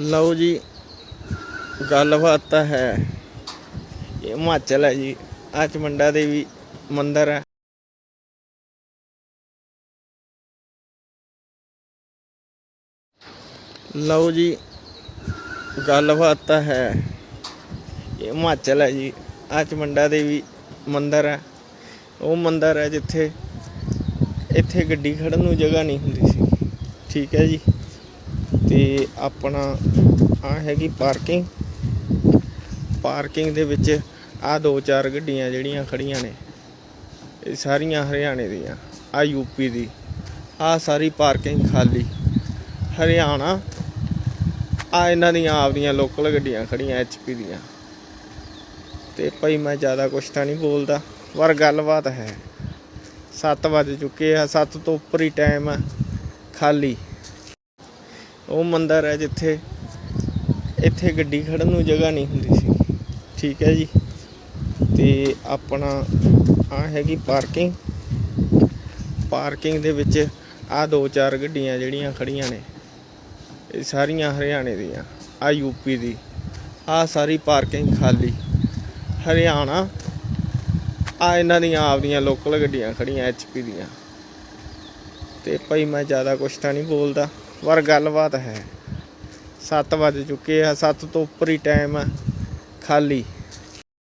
ਲਓ ਜੀ, ਗੱਲਬਾਤ ਤਾਂ ਹੈ। ਇਹ ਹਿਮਾਚਲ ਹੈ ਜੀ। ਆ ਚਮੰਡਾ ਦੇਵੀ ਮੰਦਿਰ ਹੈ। ਲਓ ਜੀ, ਗੱਲਬਾਤ ਤਾਂ ਹੈ। ਇਹ ਹਿਮਾਚਲ ਹੈ ਜੀ। ਆ ਚਮੰਡਾ ਦੇਵੀ ਮੰਦਿਰ ਹੈ। ਉਹ ਮੰਦਿਰ ਹੈ ਜਿੱਥੇ, ਇੱਥੇ ਗੱਡੀ ਖੜਨ ਨੂੰ ਜਗ੍ਹਾ ਨਹੀਂ ਹੁੰਦੀ ਸੀ। ਠੀਕ ਹੈ ਜੀ। ਤੇ ਆਪਣਾ ਆ ਹੈਗੀ ਪਾਰਕਿੰਗ ਪਾਰਕਿੰਗ ਦੇ ਵਿੱਚ ਆ ਦੋ ਚਾਰ ਗੱਡੀਆਂ ਜਿਹੜੀਆਂ ਖੜੀਆਂ ਨੇ, ਇਹ ਸਾਰੀਆਂ ਹਰਿਆਣੇ ਦੀਆਂ ਆ ਯੂਪੀ ਦੀ। ਆ ਸਾਰੀ ਪਾਰਕਿੰਗ ਖਾਲੀ। ਹਰਿਆਣਾ ਆ ਇਹਨਾਂ ਦੀਆਂ ਆਪਦੀਆਂ ਲੋਕਲ ਗੱਡੀਆਂ ਖੜੀਆਂ ਐਚਪੀ ਦੀਆਂ। ਤੇ ਭਾਈ ਮੈਂ ਜ਼ਿਆਦਾ ਕੁਛ ਤਾਂ ਨਹੀਂ ਬੋਲਦਾ, ਪਰ ਗੱਲਬਾਤ ਹੈ। 7 ਵੱਜ ਚੁੱਕੇ ਆ 7 ਤੋਂ ਉੱਪਰ ਹੀ ਟਾਈਮ ਆ। ਖਾਲੀ। ਉਹ ਮੰਦਰ ਹੈ ਜਿੱਥੇ ਇੱਥੇ ਗੱਡੀ ਖੜਨ ਨੂੰ ਜਗ੍ਹਾ ਨਹੀਂ ਹੁੰਦੀ ਸੀ। ਠੀਕ ਹੈ ਜੀ। ਤੇ ਆਪਣਾ ਆ ਹੈਗੀ ਪਾਰਕਿੰਗ ਪਾਰਕਿੰਗ ਦੇ ਵਿੱਚ ਆ ਦੋ ਚਾਰ ਗੱਡੀਆਂ ਜਿਹੜੀਆਂ ਖੜੀਆਂ ਨੇ, ਇਹ ਸਾਰੀਆਂ ਹਰਿਆਣੇ ਦੀਆਂ ਆ ਯੂਪੀ ਦੀ। ਆ ਸਾਰੀ ਪਾਰਕਿੰਗ ਖਾਲੀ। ਹਰਿਆਣਾ ਆ ਇਹਨਾਂ ਦੀਆਂ ਆਪਦੀਆਂ ਲੋਕਲ ਗੱਡੀਆਂ ਖੜੀਆਂ ਐਚਪੀ ਦੀਆਂ। ਤੇ ਭਾਈ ਮੈਂ ਜ਼ਿਆਦਾ ਕੁਛ ਤਾਂ ਨਹੀਂ ਬੋਲਦਾ। ਪਰ ਗੱਲਬਾਤ ਹੈ। 7 ਵੱਜ ਚੁੱਕੇ ਆ 7 ਤੋਂ ਉੱਪਰ ਹੀ ਟਾਈਮ ਆ ਖਾਲੀ।